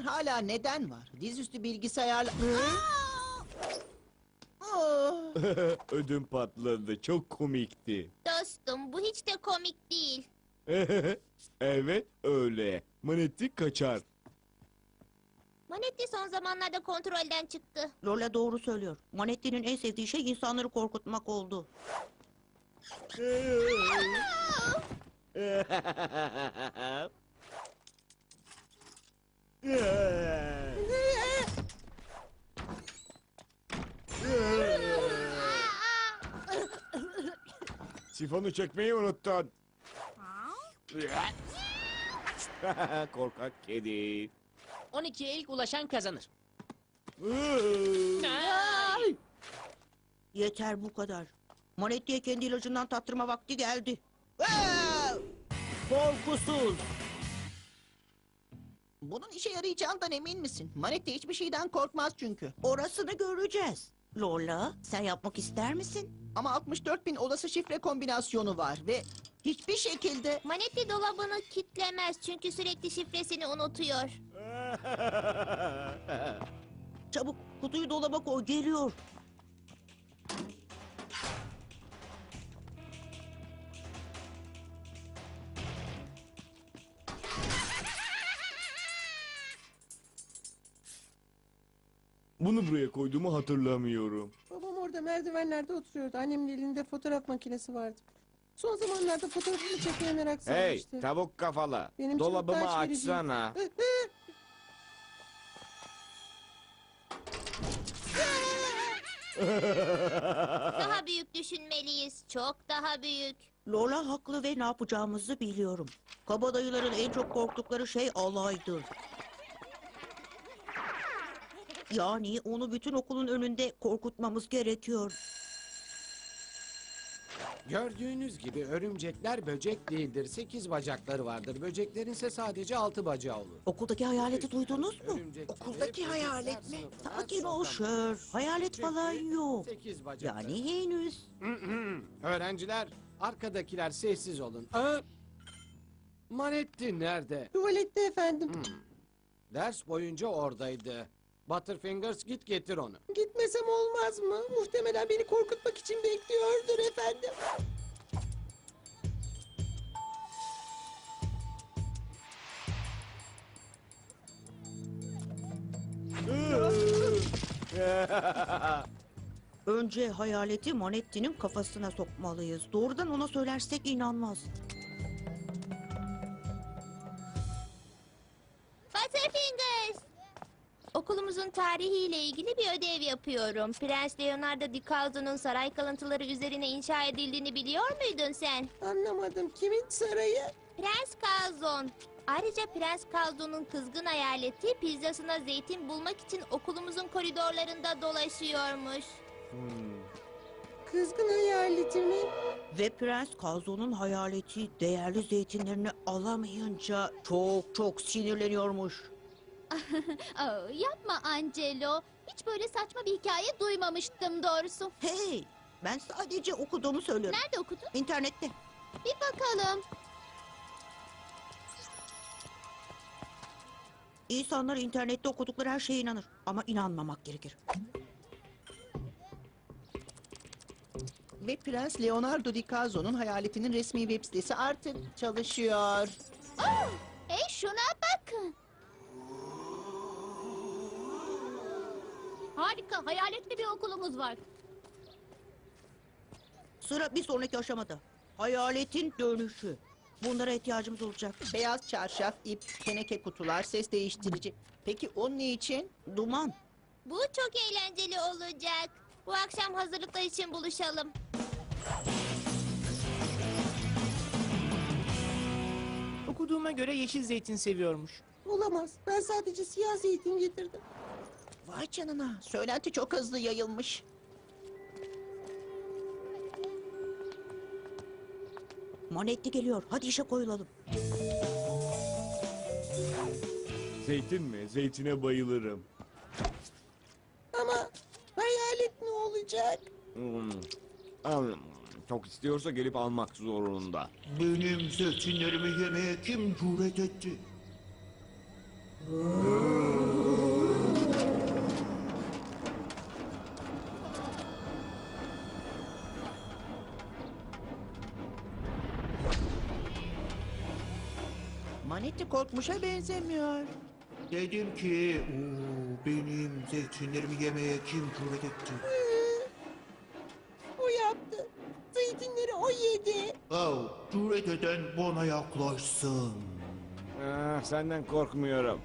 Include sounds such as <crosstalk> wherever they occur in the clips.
Robotlar hala neden var? Dizüstü bilgisayarla... Aa! <laughs> Ödüm patladı. Çok komikti. Dostum bu hiç de komik değil. <laughs> evet öyle. Manetti kaçar. Manetti son zamanlarda kontrolden çıktı. Lola doğru söylüyor. Manetti'nin en sevdiği şey insanları korkutmak oldu. <laughs> Sifonu çekmeyi unuttun. <laughs> Korkak kedi. 12'ye ilk ulaşan kazanır. Yeter bu kadar. Manetti'ye kendi ilacından tattırma vakti geldi. Korkusuz. Bunun işe yarayacağından emin misin? Manetti hiçbir şeyden korkmaz çünkü. Orasını göreceğiz. Lola, sen yapmak ister misin? Ama 64 bin olası şifre kombinasyonu var ve hiçbir şekilde... Manetti dolabını kitlemez çünkü sürekli şifresini unutuyor. Çabuk kutuyu dolaba koy, geliyor. Bunu buraya koyduğumu hatırlamıyorum. Babam orada merdivenlerde oturuyordu. Annemin elinde fotoğraf makinesi vardı. Son zamanlarda fotoğrafını çekmeye merak Hey sarmıştı. tavuk kafalı. Benim için Dolabımı utanç verici. açsana. <laughs> Daha büyük düşünmeliyiz. Çok daha büyük. Lola haklı ve ne yapacağımızı biliyorum. Kabadayıların en çok korktukları şey alaydır. Yani onu bütün okulun önünde korkutmamız gerekiyor. Gördüğünüz gibi örümcekler böcek değildir. Sekiz bacakları vardır. Böceklerin ise sadece altı bacağı olur. Okuldaki hayaleti duydunuz mu? Örümcekler Okuldaki hep hayalet böcekler mi? sınıfına Sakin ol soklanır. Şer. Hayalet falan yok. Sekiz bacakları. Yani henüz. <clears throat> Öğrenciler, arkadakiler sessiz olun. Aa! Manetti nerede? Tuvalette efendim. Ders boyunca oradaydı. Butterfingers git getir onu. Gitmesem olmaz mı? Muhtemelen beni korkutmak için bekliyordur efendim. Önce hayaleti Manetti'nin kafasına sokmalıyız. Doğrudan ona söylersek inanmaz. Okulumuzun tarihiyle ilgili bir ödev yapıyorum. Prens Leonardo DiCaprio'nun saray kalıntıları üzerine inşa edildiğini biliyor muydun sen? Anlamadım. Kimin sarayı? Prens Calzon. Ayrıca Prens Calzon'un kızgın hayaleti pizzasına zeytin bulmak için okulumuzun koridorlarında dolaşıyormuş. Kızgın hayaleti mi? Ve Prens Kazo'nun hayaleti değerli zeytinlerini alamayınca çok çok sinirleniyormuş. Yapma Angelo. Hiç böyle saçma bir hikaye duymamıştım doğrusu. Hey, ben sadece okuduğumu söylüyorum. Nerede okudun? İnternette. Bir bakalım. İnsanlar internette okudukları her şeye inanır. Ama inanmamak gerekir. Ve Prens Leonardo DiCaprio'nun hayaletinin resmi web sitesi artık çalışıyor. Hey şuna Harika, hayaletli bir okulumuz var. Sıra bir sonraki aşamada. Hayaletin dönüşü. Bunlara ihtiyacımız olacak. Beyaz çarşaf, ip, teneke kutular, ses değiştirici. Peki o ne için? Duman. Bu çok eğlenceli olacak. Bu akşam hazırlıklar için buluşalım. Okuduğuma göre yeşil zeytin seviyormuş. Olamaz. Ben sadece siyah zeytin getirdim. Vay canına. Söylenti çok hızlı yayılmış. Manetti geliyor. Hadi işe koyulalım. Zeytin mi? Zeytine bayılırım. Ama hayalet ne olacak? Hmm. Al- Çok istiyorsa gelip almak zorunda. Benim zeytinlerimi yemeye kim cüret etti? <laughs> Manetti korkmuşa benzemiyor. Dedim ki, "Oo, benim zeytinlerimi yemeye kim cüret etti? O yaptı. Zeytinleri o yedi. Oh, cüret eden bana yaklaşsın. Ah, senden korkmuyorum.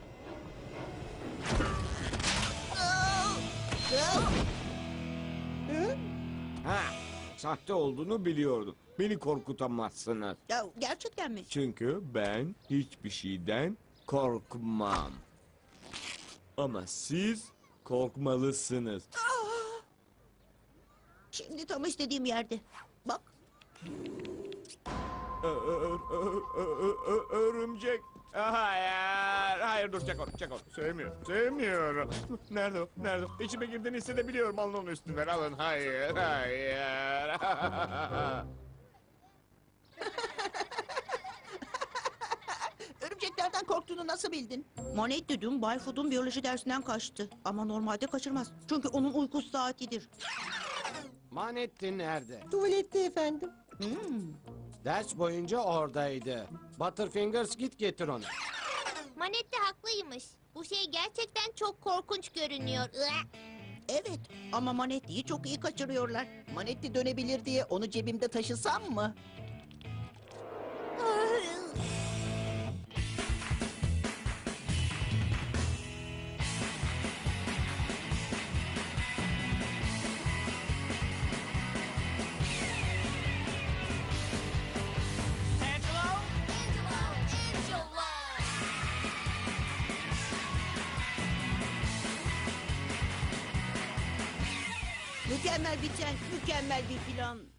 Sahte olduğunu biliyordum. Beni korkutamazsınız. Ya gerçekten mi? Çünkü ben hiçbir şeyden korkmam. Ama siz korkmalısınız. Şimdi tam istediğim yerde. Bak. Ö- ö- ö- ö- ö- Örümcek. Hayır, hayır dur çek onu, çek onu. Sevmiyorum, sevmiyorum. Nerede o, nerede o? İçime girdiğini hissedebiliyorum. Alın onu üstünden, alın. Hayır, hayır. <laughs> Örümceklerden korktuğunu nasıl bildin? Manetti dün Bayfoot'un biyoloji dersinden kaçtı. Ama normalde kaçırmaz. Çünkü onun uyku saatidir. Manetti nerede? Tuvalette efendim. Hmm. Ders boyunca oradaydı. Butterfingers git getir onu. Manetti haklıymış. Bu şey gerçekten çok korkunç görünüyor. Iı. Evet ama Manetti'yi çok iyi kaçırıyorlar. Manetti dönebilir diye onu cebimde taşısam mı? Mükemmel biten, mükemmel bir plan.